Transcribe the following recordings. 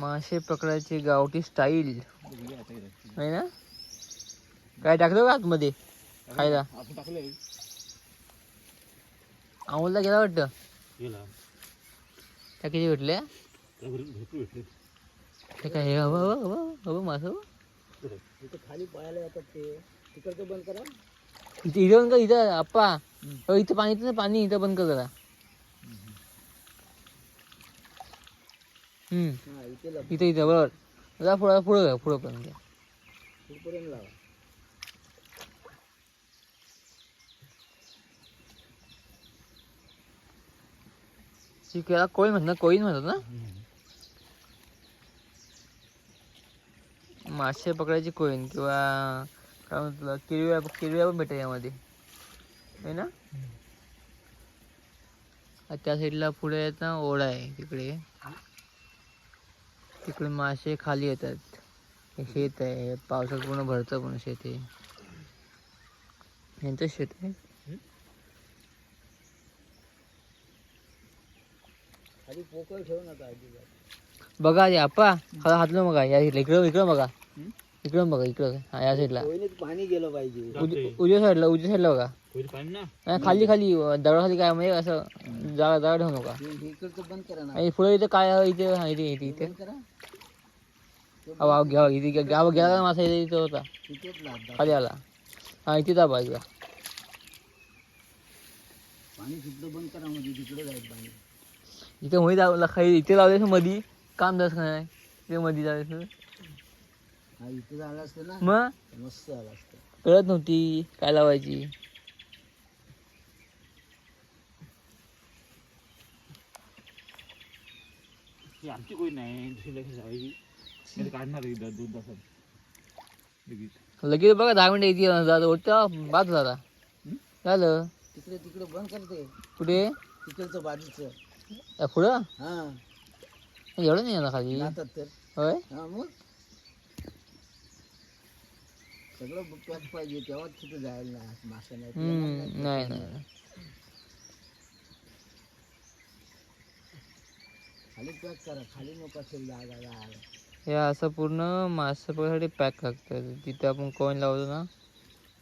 मासे पकडायची गावठी स्टाईल. आहे ना? काय टाकलं का आतमध्ये? खायला? अमोलला गेला वाटतं? त्या किती भेटले. ते काय हे हवं हवं हवं हवं मासं खाली पळायला जातात ते. तिकडचं बंद करा. इथे इथं बंद कर इथं आप्पा. अहो, इथं पाणी इथं पाणी इथं बंद कर जरा. हम्म. इथे इथं बरोबर. जा पुढं पुढं पुढं पण घ्या पुढपर्यंत लावा. चिकला कोळी म्हणतात कोळीन म्हणतात ना? मासे पकडायची कोईन किंवा काय म्हणतात किरव्या किरव्या पण भेटेल यामध्ये. आहे ना? त्या साईडला पुढे येत ना ओढा आहे तिकडे. तिकडे मासे खाली येतात. हे शेत आहे. पावसात पूर्ण भरतं पण शेत आहे. यांचं शेत आहे? खाली पोकळ ठेवू नका अजिबात. बघा आप्पा हा हातलं बघा. या इकडं इकडं बघा. इकडं बघा इकडं. हा या साईडला पाणी गेलं पाहिजे. उज- उजव्या साईडला उजव्या साईडला बघा. पाणी ना नाही, खाली खाली काय म्हणजे असं जागा जागा ठेवू नका. इकडचं बंद करा ना. आणि पुढे इथं काय आहे इथे हा, इथे इथे इथे. बंद करा. हा, वाव घ्या इथे घ्या घ्या घ्या का मासा इथे इथं होता. तिथेच लाद खाली आला. हा इथे दाबा इथं पाणी सुद्धा बंद करा मध्ये तिकडे जाईल पाणी. इथे मध्ये लावला खाली इथे लावले मधी काम दस नाही. इथे मध्ये जायचं. इथे झालं असतं ना. मग? मस्त झालं असतं. कळत नव्हती काय लावायची. ही आमची कोणी नाही दुसरी मी तर काढणार आहे इथं दोन तासात. लगेच. लगेच बघा दहा मिनिटं इथे जात. बाद झाला. झालं. तिकडे तिकडे बंद करते. कुठे? तिकडचं बाजूचं. पुढं? हा. एवढं नाही ना खाली. जातात तर. होय? हा मग? सगळं पॅक पाहिजे तेव्हाच तिथे जायला नाही मासा नाही. हम्म, नाही नाही. खाली पॅक करा खाली नको असेल जागा जायला हे असं पूर्ण मासे पकडायसाठी पॅक लागतं तिथे आपण कॉईन लावतो ना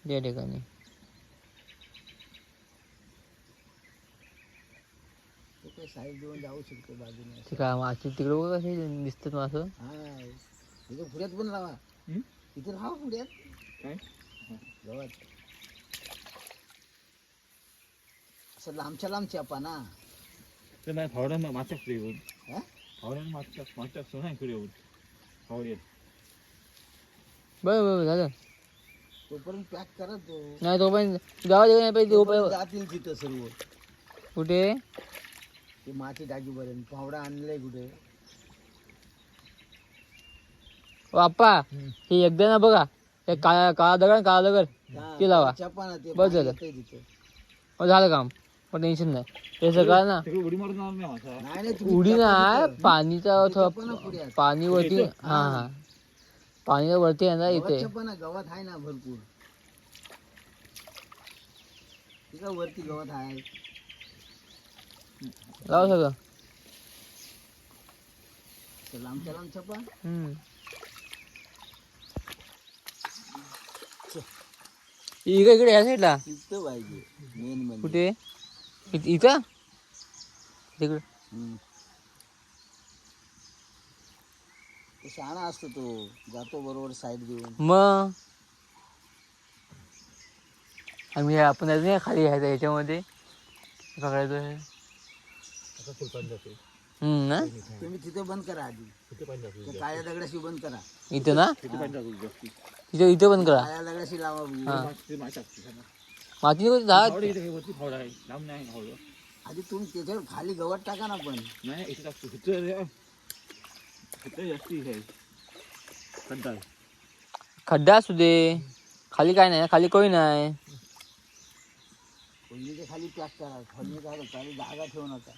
त्या ठिकाणी. तो काही साईड देऊन जाऊ शकतो बाजूने ते काय मासे तिकडे बघा कसे दिसतात मासं हा इथे पुढ्यात पण लावा. हम्म? इथे राहा पुढ्यात. काय गवत असं लांबच्या लांब चपा ना तर नाही फावड्या मागच्या पुढे येऊन. हा? फावड्या मागच्या मागच्या सोना पुढे येऊन? फावड्यात बरं बरं झालं. तोपर्यंत पॅक करा तो. नाही तो पण जावा दे नाही पाहिजे तो तोपर्यंत पण जातील तिथं सर्व. कुठे? ते माती टाकीपर्यंत पावडा आणलाय कुठे? ओ आप्पा हे एकदा ना बघा. काळा काळा दगड काळा दगड. ते लावा. ना ते बस झालं. मग झालं काम. पण टेन्शन नाही. हे सगळं ना. उडी तिथं. पाणीचा ना थोडा. पाणी वरती हा हा. पाणी वरती आहे ना इथे. ना गवत आहे ना भरपूर. वरती गवत आहे. लाव सगळं लांबच्या चपा हम्म. इकडे इकडे या साईडला तिथं पाहिजे मेन म्हणजे. कुठे? इथं? तिकडे. हम्म. तो शहाणा असतो तो जातो बरोबर साईड देऊन मग? आम्ही हे आपण जायचं नाही खाली ह्याच्या ह्याच्यामध्ये. पकडायचं हे. आता फुल पाणी जाते. तुम्ही तिथे बंद करा आधी. तिथे पाणी जाते त्या काळ्या दगडाशी बंद करा. इथं ना? तिथे पाणी जातो जास्ती इथं इथं बंद करा. काळ्या दगडाशी लावा हा. ते माहिती असते माती नको झाड फावडे इथे वरती फावडा आहे. लांब नाही फावडं आधी तुम्ही त्याच्यावर खाली गवत टाका ना पण. नाही इथे टाकतो इथं इथं जास्ती आहे खड्डा आहे. खड्डा असू दे. खाली काय नाही खाली कोणी नाही. कोणीच्या खाली पॅक करा खाली काय खाली जागा ठेवू नका